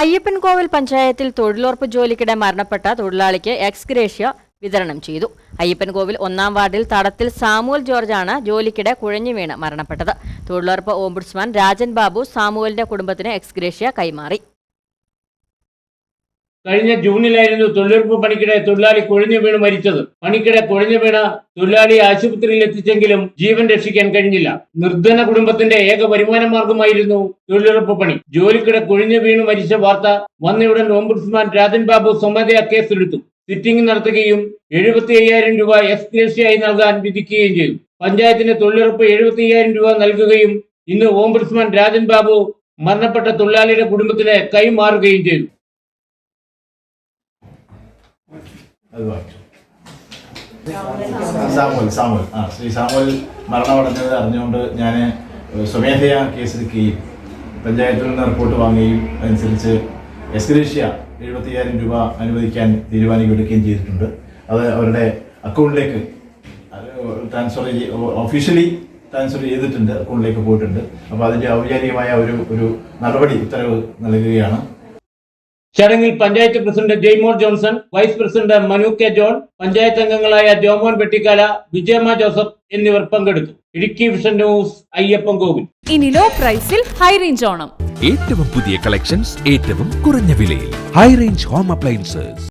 അയ്യപ്പൻകോവിൽ പഞ്ചായത്തിൽ തൊഴിലുറപ്പ് ജോലിക്കിടെ മരണപ്പെട്ട തൊഴിലാളിക്ക് എക്സ്ഗ്രേഷ്യ വിതരണം ചെയ്തു. അയ്യപ്പൻകോവിൽ ഒന്നാം വാർഡിൽ തടത്തിൽ സാമുവൽ ജോർജാണ് ജോലിക്കിടെ കുഴഞ്ഞു വീണ് മരണപ്പെട്ടത്. തൊഴിലുറപ്പ് ഓംബുഡ്സ്മാൻ രാജൻ ബാബു സാമുവലിന്റെ കുടുംബത്തിന് എക്സ്ഗ്രേഷ്യ കൈമാറി. കഴിഞ്ഞ ജൂണിലായിരുന്നു തൊഴിലുറപ്പ് പണിക്കിടെ തൊഴിലാളി കൊഴിഞ്ഞു വീണ് മരിച്ചത്. പണിക്കിടെ കൊഴിഞ്ഞു വീണ തൊഴിലാളി ആശുപത്രിയിൽ എത്തിച്ചെങ്കിലും ജീവൻ രക്ഷിക്കാൻ കഴിഞ്ഞില്ല. നിർധന കുടുംബത്തിന്റെ ഏക വരുമാന മാർഗമായിരുന്നു തൊഴിലുറപ്പ് പണി. ജോലിക്കിടെ കൊഴിഞ്ഞു വീണ് മരിച്ച വാർത്ത വന്നയുടൻ ഓംബുഡ്സ്മാൻ രാജൻ ബാബു സ്വമേധയാ കേസെടുത്തു. സിറ്റിംഗ് നടത്തുകയും എഴുപത്തി അയ്യായിരം രൂപ എസ് ഗ്രേഷ്യയായി നൽകാൻ വിധിക്കുകയും ചെയ്തു. പഞ്ചായത്തിന് തൊഴിലുറപ്പ് എഴുപത്തി അയ്യായിരം രൂപ നൽകുകയും ഇന്ന് ഓംബുഡ്സ്മാൻ രാജൻ ബാബു മരണപ്പെട്ട തൊഴിലാളിയുടെ കുടുംബത്തിന് കൈമാറുകയും ചെയ്തു. അത് വായിച്ചു സാമുവൽ സാമുവൽ. ആ ശ്രീ സാമുവൽ മരണമടഞ്ഞത് അറിഞ്ഞുകൊണ്ട് ഞാൻ സ്വമേധയാ കേസെടുക്കുകയും പഞ്ചായത്തിൽ നിന്ന് റിപ്പോർട്ട് വാങ്ങുകയും അതനുസരിച്ച് എസ്ഗ്രേഷ്യ എഴുപത്തിയ്യായിരം രൂപ അനുവദിക്കാൻ തീരുമാനിക്കുകയും ചെയ്തിട്ടുണ്ട്. അത് അവരുടെ അക്കൗണ്ടിലേക്ക് ട്രാൻസ്ഫർ ഒഫീഷ്യലി ട്രാൻസ്ഫർ ചെയ്തിട്ടുണ്ട് അക്കൗണ്ടിലേക്ക് പോയിട്ടുണ്ട്. അപ്പോൾ അതിന്റെ ഔപചാരികമായ ഒരു ഒരു നടപടി ഉത്തരവ് നൽകുകയാണ്. ചടങ്ങിൽ panchayat president Jaimore Johnson vice president Manu K John panchayat അംഗങ്ങളായ ജോമോൻ വെട്ടിക്കാല വിജയമ്മ ജോസഫ് എന്നിവർ പങ്കെടുത്തു. Idukki vision news Ayyappan Kovil. ഇനി ലോ പ്രൈസിൽ ഹൈ റേഞ്ച് ഓണം. ഏറ്റവും പുതിയ കളക്ഷൻസ് ഏറ്റവും കുറഞ്ഞ വിലയിൽ. High range home appliances.